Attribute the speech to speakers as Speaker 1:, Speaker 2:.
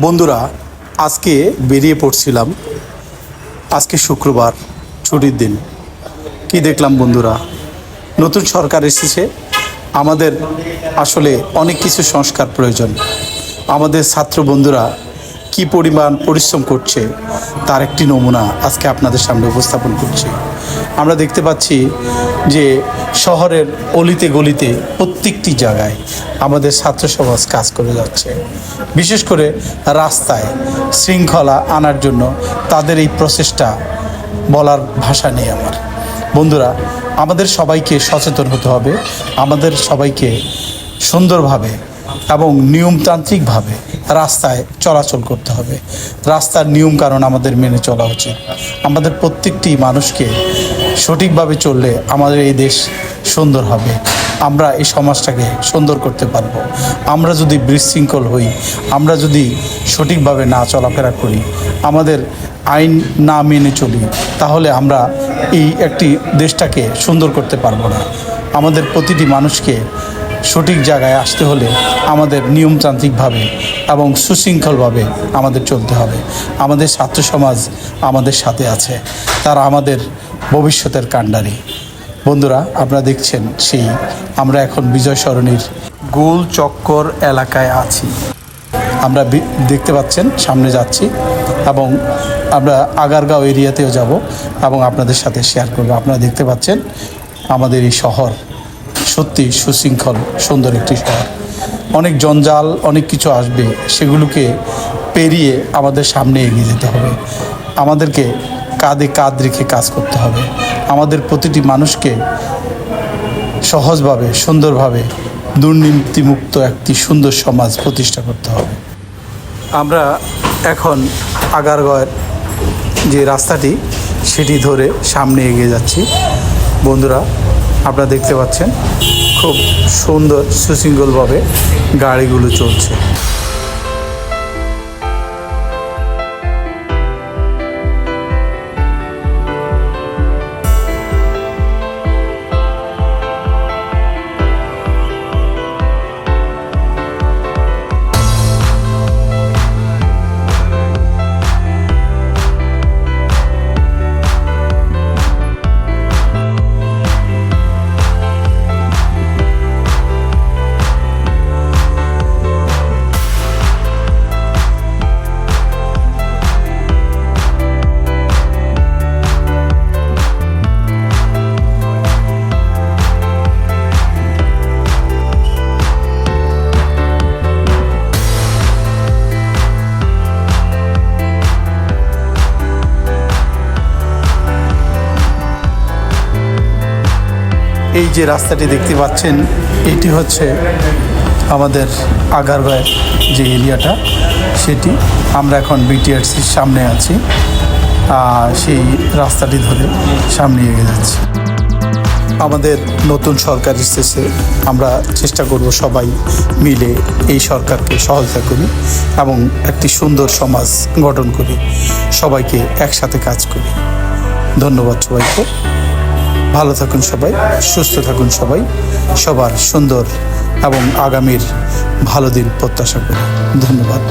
Speaker 1: বন্ধুরা, আজকে বেরিয়ে পড়ছিলাম। আজকে শুক্রবার, ছুটির দিন। কি দেখলাম বন্ধুরা? নতুন সরকার এসেছে। আমাদের আসলে অনেক কিছু সংস্কার প্রয়োজন। আমাদের ছাত্র বন্ধুরা কি পরিমাণ পরিশ্রম করছে, তার একটি নমুনা আজকে আপনাদের সামনে উপস্থাপন করছি। আমরা দেখতে পাচ্ছি যে শহরের অলিতে গলিতে প্রত্যেকটি জায়গায় আমাদের ছাত্র সমাজ কাজ করে যাচ্ছে। বিশেষ করে রাস্তায় শৃঙ্খলা আনার জন্য তাদের এই প্রচেষ্টা বলার ভাষা নেই আমার। বন্ধুরা, আমাদের সবাইকে সচেতন হতে হবে, আমাদের সবাইকে সুন্দরভাবে এবং নিয়মতান্ত্রিকভাবে রাস্তায় চলাচল করতে হবে। রাস্তার নিয়ম কারণ আমাদের মেনে চলা উচিত। আমাদের প্রত্যেকটি মানুষকে সঠিকভাবে চললে আমাদের এই দেশ সুন্দর হবে। আমরা এই সমাজটাকে সুন্দর করতে পারব। আমরা যদি বিশৃঙ্খল হই, আমরা যদি সঠিকভাবে না চলাফেরা করি, আমাদের আইন না মেনে চলি, তাহলে আমরা এই একটি দেশটাকে সুন্দর করতে পারব না। আমাদের প্রতিটি মানুষকে সঠিক জায়গায় আসতে হলে আমাদের নিয়মতান্ত্রিকভাবে এবং সুশৃঙ্খলভাবে আমাদের চলতে হবে। আমাদের ছাত্র সমাজ আমাদের সাথে আছে। তারা আমাদের ভবিষ্যতের কাণ্ডারি। বন্ধুরা, আপনারা দেখছেন সেই আমরা এখন বিজয় সরণির গোল চক্কর এলাকায় আছি। আমরা দেখতে পাচ্ছেন, সামনে যাচ্ছি এবং আমরা আগারগাঁও এরিয়াতেও যাব এবং আপনাদের সাথে শেয়ার করব। আপনারা দেখতে পাচ্ছেন আমাদের এই শহর। সত্যি সুশৃঙ্খল, সুন্দর একটি শহর। অনেক জঞ্জাল, অনেক কিছু আসবে, সেগুলোকে পেরিয়ে আমাদের সামনে এগিয়ে যেতে হবে। আমাদেরকে কাঁধে কাঁধ রেখে কাজ করতে হবে। আমাদের প্রতিটি মানুষকে সহজভাবে, সুন্দরভাবে দুর্নীতিমুক্ত একটি সুন্দর সমাজ প্রতিষ্ঠা করতে হবে। আমরা এখন আগারগড়ের যে রাস্তাটি, সেটি ধরে সামনে এগিয়ে যাচ্ছি। বন্ধুরা আপনারা দেখতে পাচ্ছেন খুব সুন্দর সুশৃঙ্খলভাবে গাড়িগুলো চলছে। এই যে রাস্তাটি দেখতে পাচ্ছেন, এটি হচ্ছে আমাদের আগারগাঁয়ের যে এরিয়াটা, সেটি আমরা এখন বিটিআরসির সামনে আছি। সেই রাস্তাটি ধরে সামনে এগিয়ে যাচ্ছি। আমাদের নতুন সরকার এসেছে, আমরা চেষ্টা করব সবাই মিলে এই সরকারকে সহায়তা করি এবং একটি সুন্দর সমাজ গঠন করি, সবাইকে একসাথে কাজ করি। ধন্যবাদ সবাইকে। ভালো থাকুন সবাই, সুস্থ থাকুন সবাই, সবার সুন্দর এবং আগামীর ভালো দিন প্রত্যাশা করি। ধন্যবাদ।